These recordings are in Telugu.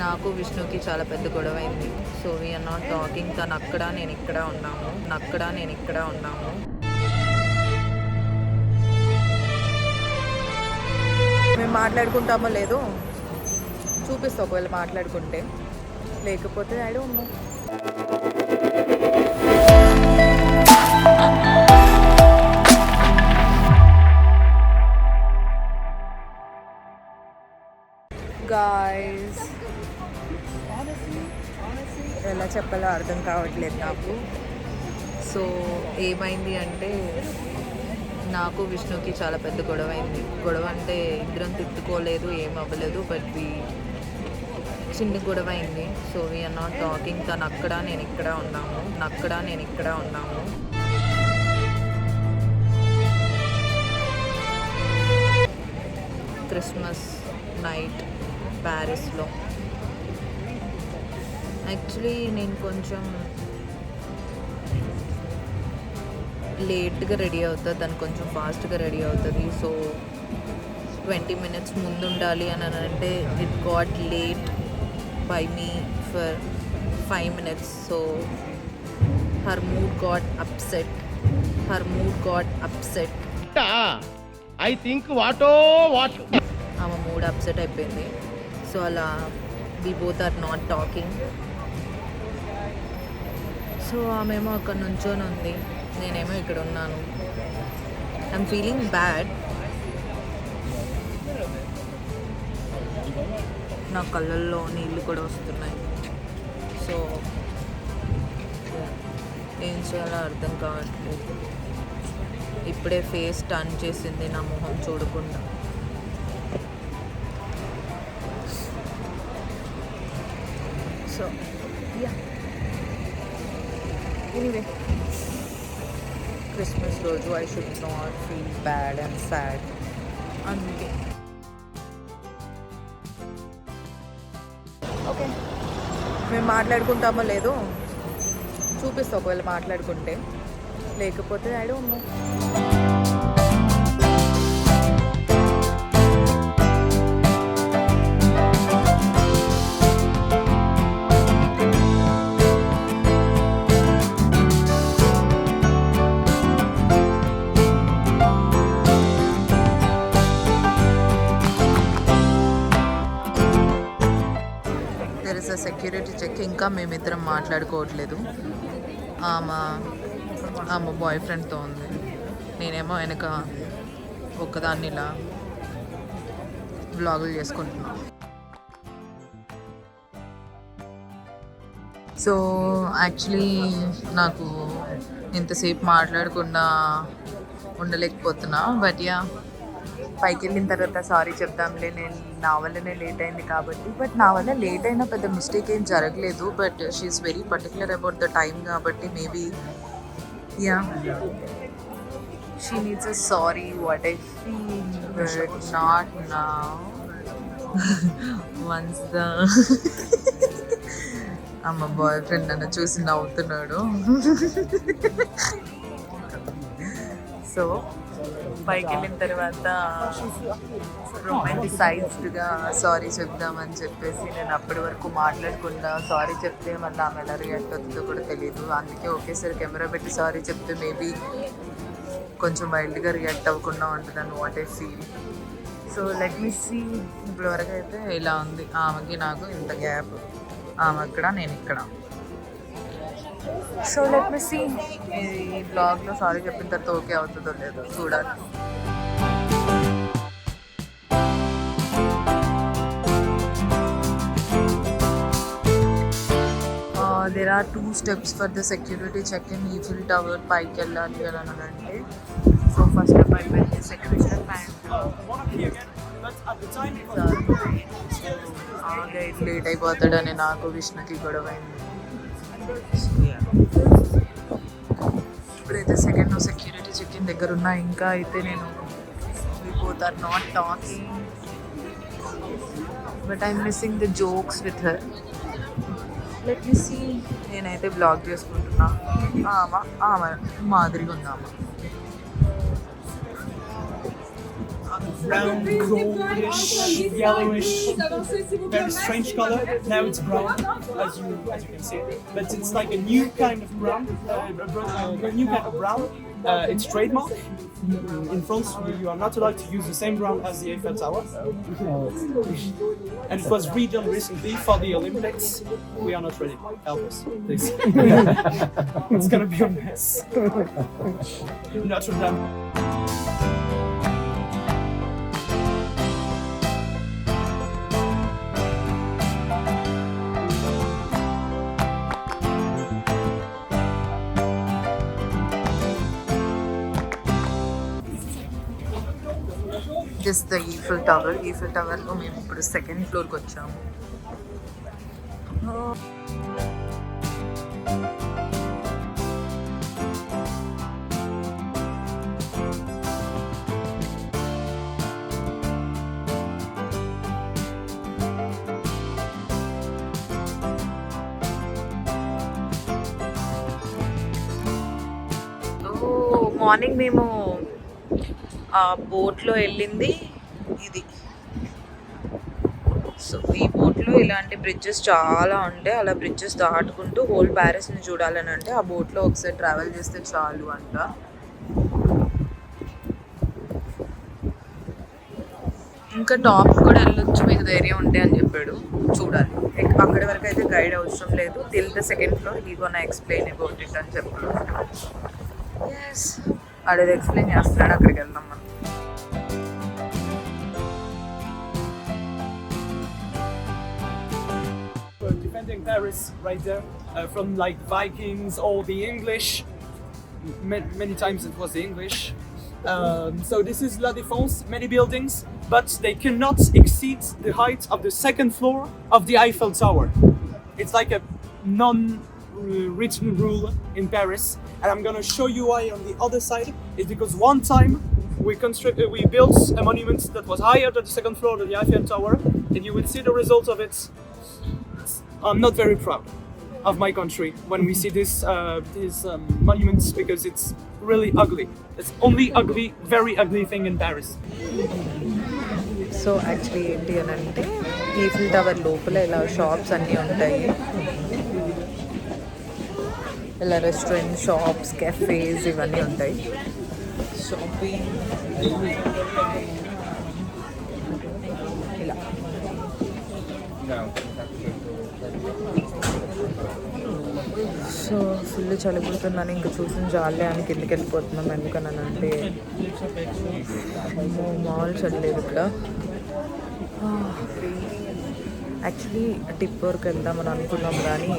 నాకు విష్ణుకి చాలా పెద్ద గొడవ అయింది. సో వీఆర్ నాట్ టాకింగ్ తను అక్కడ నేను ఇక్కడ ఉన్నాము. అక్కడ నేను ఇక్కడ ఉన్నాము. మేము మాట్లాడుకుంటామో లేదో చూపిస్తా ఒకవేళ మాట్లాడుకుంటే. లేకపోతే ఐ డోంట్ నో కూడా అర్థం కావట్లేదు నాకు. సో ఏమైంది అంటే నాకు విష్ణుకి చాలా పెద్ద గొడవ అయింది. గొడవ అంటే ఇద్దరం తిట్టుకోలేదు ఏం అవ్వలేదు బట్ వి చిన్న గొడవ అయింది. సో వీఆర్ నాట్ టాకింగ్ తను అక్కడ నేను ఇక్కడ ఉన్నాము. అక్కడ నేను ఇక్కడ ఉన్నాము. Christmas night ప్యారిస్లో. యాక్చువల్లీ నేను కొంచెం లేట్గా రెడీ అవుతుంది దాన్ని కొంచెం ఫాస్ట్గా రెడీ అవుతుంది. సో ట్వంటీ మినిట్స్ ముందు ఉండాలి అని అంటే it got late by me for five minutes so her mood got upset her mood got upset I think వాటో what ఆమె మూడ్ అప్సెట్ అయిపోయింది. సో అలా we both are not talking so ఆమెమో అక్కడ నుంచొని ఉంది. నేనేమో ఇక్కడ ఉన్నాను. ఐఎమ్ ఫీలింగ్ బ్యాడ్ నా కళ్ళల్లో నీళ్ళు కూడా వస్తున్నాయి. సో ఏం చేయాలో అర్థం కావట్లేదు. ఇప్పుడే ఫేస్ టర్న్ చేసింది నా మొహం చూడకుండా. రోజు I should not feel bad and sad అందుకే ఓకే మేము మాట్లాడుకుంటామో లేదో చూపిస్తా ఒకవేళ మాట్లాడుకుంటే. లేకపోతే ఐ డోంట్ నో ఇంకా మేమిద్దరం మాట్లాడుకోవట్లేదు. ఆమె ఆమె బాయ్ ఫ్రెండ్తో ఉంది. నేనేమో వెనక ఒక్కదాన్ని ఇలా బ్లాగులు చేసుకుంటున్నా. సో యాక్చువల్లీ నాకు ఇంతసేపు మాట్లాడకుండా ఉండలేకపోతున్నా. బట్ యా పైకి వెళ్ళిన తర్వాత సారీ చెప్దాంలే నేను నా వల్లనే లేట్ అయింది కాబట్టి. బట్ నా వల్ల లేట్ అయినా పెద్ద మిస్టేక్ ఏం జరగలేదు. But she's very particular about the time కాబట్టి maybe yeah she needs a sorry what I feel but not నా వన్స్ ద అమ్మ బాయ్ ఫ్రెండ్ నన్ను చూసి నవ్వుతున్నాడు. సో పైకి వెళ్ళిన తర్వాత రొమాంటిసైజ్డ్గా సారీ చెప్దామని చెప్పేసి నేను అప్పటి వరకు మాట్లాడకుండా సారీ చెప్తే మళ్ళీ ఆమె ఎలా రియాక్ట్ అవుతుందో కూడా తెలియదు అందుకే ఒకేసారి కెమెరా పెట్టి సారీ చెప్తే మేబీ కొంచెం వైల్డ్గా రియాక్ట్ అవ్వకుండా ఉంటుందని what I feel so let me see ఇప్పటి వరకు అయితే ఇలా ఉంది. ఆమెకి నాకు ఇంత గ్యాప్ ఆమె అక్కడ నేను ఇక్కడ. సో లెట్ మీ సీ ఈ బ్లాగ్లో సారీ చెప్పిన తర్వాత ఓకే అవుతుందో లేదో చూడాలి. There are two steps for the security check in Eiffel tower పైకి వెళ్ళాలి అని అంటే సో ఫస్ట్ స్టెప్ అయిపోయింది సెక్యూరిటీ గైడ్ లేట్ అయిపోతాడని నాకు విష్ణుకి గొడవ అయింది. ఇప్పుడైతే సెకండ్ సెక్యూరిటీ చెక్ ఇన్ దగ్గర ఉన్నా ఇంకా అయితే నేను both are not talking but I'm missing the jokes with her let me see నేనైతే బ్లాగ్ చేసుకుంటున్నా ఆమె ఆమె మాదిరిగా ఉంది ఆమె round, goldish, yellowish, very strange color. Now it's brown, as you as you can see. But it's like a new kind of brown, uh, a, brown- uh, a new kind of brown. Uh, it's trademark. In France, you, are not allowed to use the same brown as the Eiffel Tower. And it was redone recently for the Olympics. We are not ready. Help us, please. it's gonna be a mess. Notre Dame. This the Eiffel tower Eiffel టవర్లో మేము ఇప్పుడు సెకండ్ ఫ్లోర్కి వచ్చాము. Oh, మార్నింగ్ మేము ఆ బోట్లో వెళ్ళింది ఇది. సో ఈ బోట్లో ఇలాంటి బ్రిడ్జెస్ చాలా ఉంటాయి అలా బ్రిడ్జెస్ దాటుకుంటూ హోల్ ప్యారిస్ని చూడాలని అంటే ఆ బోట్లో ఒకసారి ట్రావెల్ చేస్తే చాలు అంట. ఇంకా టాప్ కూడా వెళ్ళొచ్చు మీకు ధైర్యం ఉంటే అని చెప్పాడు. చూడాలి. అక్కడి వరకు అయితే గైడ్ అవసరం లేదు. Till the second floor he gone explain about it అని చెప్పాడు. ఎస్ అడేది ఎక్స్ప్లెయిన్ చేస్తున్నాడు అక్కడికి వెళ్దాం uh, Paris right there uh, from like Vikings or the English. Many, times it was the English. Um, so this is La Défense, many buildings, but they cannot exceed the height of the second floor of the Eiffel Tower. It's like a non-written rule in Paris, and I'm gonna show you why on the other side. Is because one time we we built a monument that was higher than the second floor of the Eiffel Tower, and you will see the result of it I'm not very proud of my country when we see this uh, these um, monuments because it's really ugly. It's only ugly, very ugly thing in Paris. So actually ఏంటి అని అంటే ఈఫిల్ టవర్ లోపల ఇలా షాప్స్ అన్నీ ఉంటాయి ఇలా రెస్టారెంట్ షాప్స్ కెఫేస్ ఇవన్నీ ఉంటాయి షాపింగ్ సో ఫుల్ చలి ఇంకా చూసిన జాలే అని కిందకి వెళ్ళిపోతున్నాం. ఎందుకన్నాను అంటే అమ్మో, మామూలు చల్లలేదు ఇక్కడ. యాక్చువల్లీ టిప్ వరకు వెళ్దామని అనుకున్నాం కానీ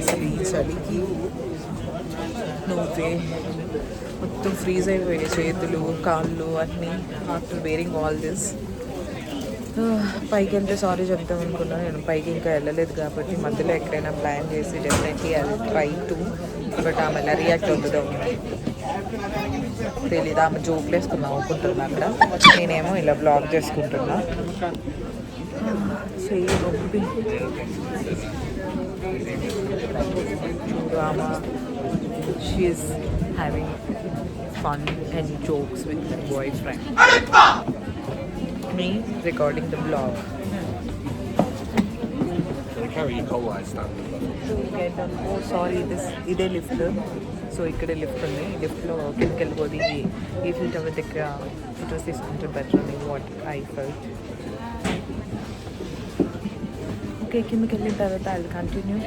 అసలు ఈ చలికి నువ్వే. మొత్తం ఫ్రీజ్ అయిపోయాయి చేతులు కాళ్ళు అన్నీ. ఆఫ్టర్ వేరింగ్ ఆల్ దిస్ పైకి వెళ్తే సారీ చెప్తాం అనుకున్నా నేను. పైకి ఇంకా వెళ్ళలేదు కాబట్టి మధ్యలో ఎక్కడైనా ప్లాన్ చేసి డెఫినెట్లీ అది ట్రై టు బట్ ఆమె ఎలా రియాక్ట్ అవుతుందో తెలీదు. ఆమె జోకులు వేసుకున్నా అనుకుంటున్నా అక్కడ. నేనేమో ఇలా బ్లాగ్ చేసుకుంటున్నా. చెయ్యి నొప్పి చూడు ఆమె. She's having fun and jokes with boy friend me recording the vlog. Sorry this ఇదే లిఫ్ట్ సో ఇక్కడే లిఫ్ట్ ఉంది. లిఫ్ట్లో కిందకి వెళ్ళిపోతే ఈ ఫిల్ టవర్ దగ్గర ఫొటోస్ తీసుకుంటే బెటర్ అని వాట్ ఐ ఫెల్ ఓకే కిందకి వెళ్ళిన తర్వాత ఐ కంటిన్యూ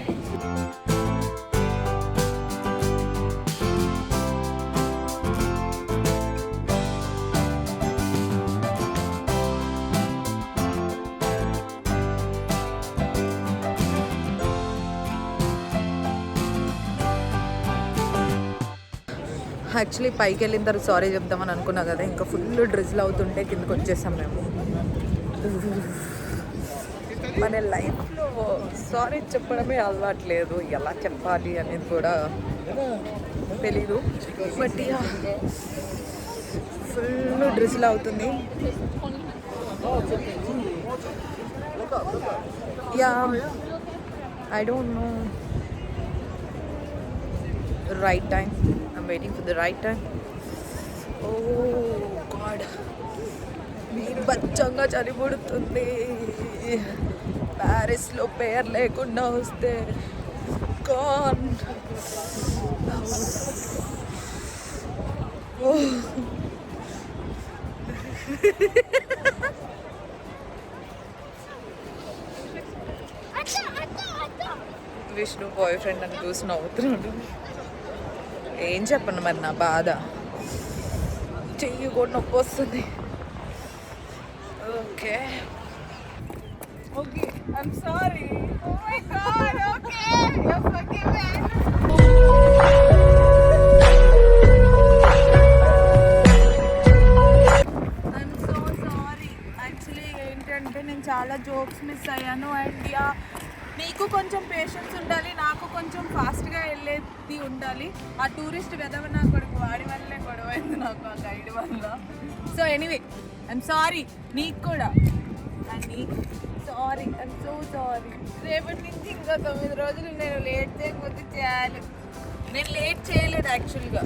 యాక్చువల్లీ పైకి వెళ్ళిన తర్వాత సారీ చెప్దామని అనుకున్నా కదా ఇంకా ఫుల్ డ్రిజిల్ అవుతుంటే కిందకి వచ్చేసాం మేము. మన లైఫ్లో సారీ చెప్పడమే అలవాట్లేదు. ఎలా చెప్పాలి అనేది కూడా తెలీదు. బట్ ఫుల్ డ్రిజిల్ అవుతుంది. Yeah I don't know right time. I'm waiting for the right time. Oh God, God మీ బచ్చంగా చనిపడుతుంది. ప్యారిస్లో పేరు లేకుండా వస్తే కాన్ విష్ణు బాయ్ ఫ్రెండ్ అని చూసి నవ్వుతున్నాడు. ఏం చెప్పను మరి నా బాధ? చెయ్యి కూడా నొప్పి వస్తుంది. Okay. Okay. I'm sorry oh my god okay. You forgiven so sorry actually ఏంటంటే నేను చాలా జోక్స్ మిస్ అయ్యాను. అండ్ యా నీకు కొంచెం పేషెన్స్ ఉండాలి నాకు కొంచెం ఫాస్ట్గా వెళ్ళేది ఉండాలి. ఆ టూరిస్ట్ వెదవ నా కొడుకు వాడి వల్లే గొడవ అయింది నాకు ఆ గైడ్ వల్ల. సో ఎనీవే ఐఎమ్ సారీ నీకు కూడా. And sorry I'm so sorry రేపటి నుంచి ఇంకా తొమ్మిది రోజులు నేను లేట్ చేయకపోతే చేయాలి నేను లేట్ చేయలేదు యాక్చువల్గా